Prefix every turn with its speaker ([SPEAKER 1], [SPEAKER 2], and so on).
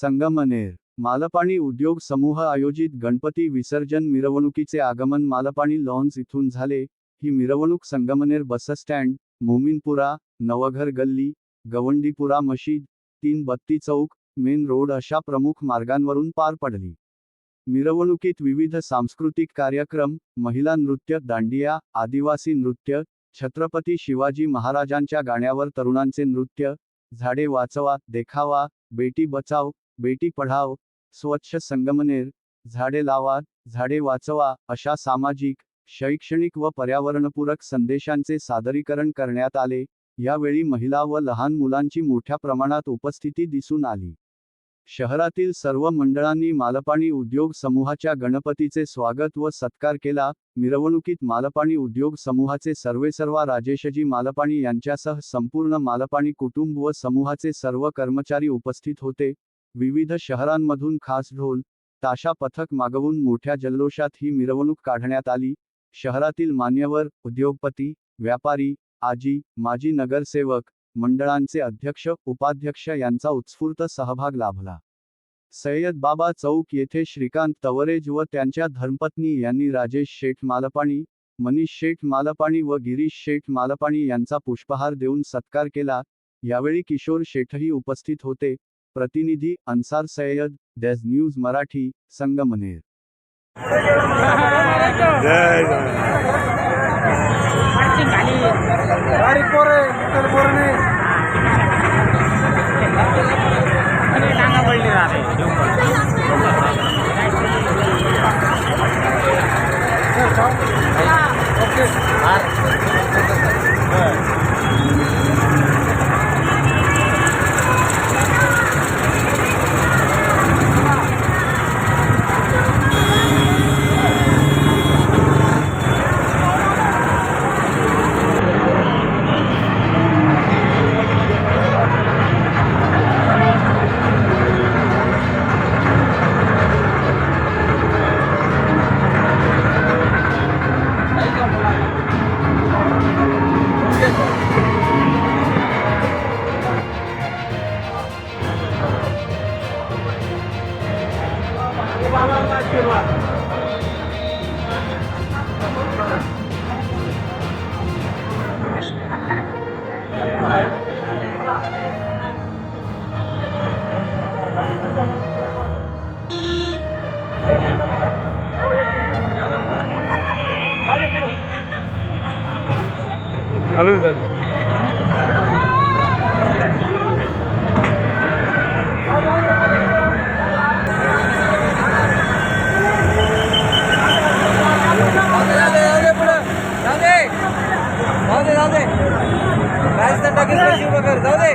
[SPEAKER 1] संगमनेर. मालपाणी उद्योग समूह आयोजित गणपती विसर्जन मिरवणुकीचे आगमन मालपाणी लॉन्स इथून झाले. ही मिरवणूक संगमनेर बसस्टँड मोमीनपुरा नवघर गल्ली गवंडीपुरा मशीद तीन बत्ती चौक मेन रोड अशा प्रमुख मार्गांवरून पार पडली. मिरवणुकीत विविध सांस्कृतिक कार्यक्रम महिला नृत्य दांडिया आदिवासी नृत्य छत्रपती शिवाजी महाराजांच्या गाण्यावर तरुणांचे नृत्य झाडे वाचवा देखावा बेटी बचाव बेटी पढाव स्वच्छ संगमनेर झाडे लावा झाडे वाचवा अशा सामाजिक शैक्षणिक व पर्यावरणपूरक संदेशांचे सादरीकरण करण्यात आले. यावेळी महिला व लहान मुलांची मोठ्या प्रमाणात उपस्थिती दिसून आली. शहरातील सर्व मंडळांनी मालपाणी उद्योग समूहाच्या गणपतीचे स्वागत व सत्कार केला. मिरवणुकीत मालपाणी उद्योग समूहाचे सर्वेसर्वा राजेशजी मालपाणी यांच्यासह संपूर्ण मालपाणी कुटुंब व समूहाचे सर्व कर्मचारी उपस्थित होते. विविध शहरांमधून खास ढोल ताशा पथक मागवून मोठ्या जल्लोषात ही मिरवणूक काढण्यात आली. शहरातील मान्यवर उद्योगपती व्यापारी आजी माजी नगरसेवक मंडळांचे अध्यक्ष उपाध्यक्ष यांचा उत्स्फूर्त सहभाग लाभला. सय्यद बाबा चौक येथे श्रीकांत तवरेज व त्यांच्या धर्मपत्नी यांनी राजेश शेठ मालपाणी मनीष शेठ मालपाणी व गिरीश शेठ मालपाणी यांचा पुष्पहार देऊन सत्कार केला. यावेळी किशोर शेठही उपस्थित होते. प्रतिनिधी Ansar Sayyed days news Marathi Sangamner.
[SPEAKER 2] Hello
[SPEAKER 3] जाऊ दे, जाऊ दे जाऊ दे.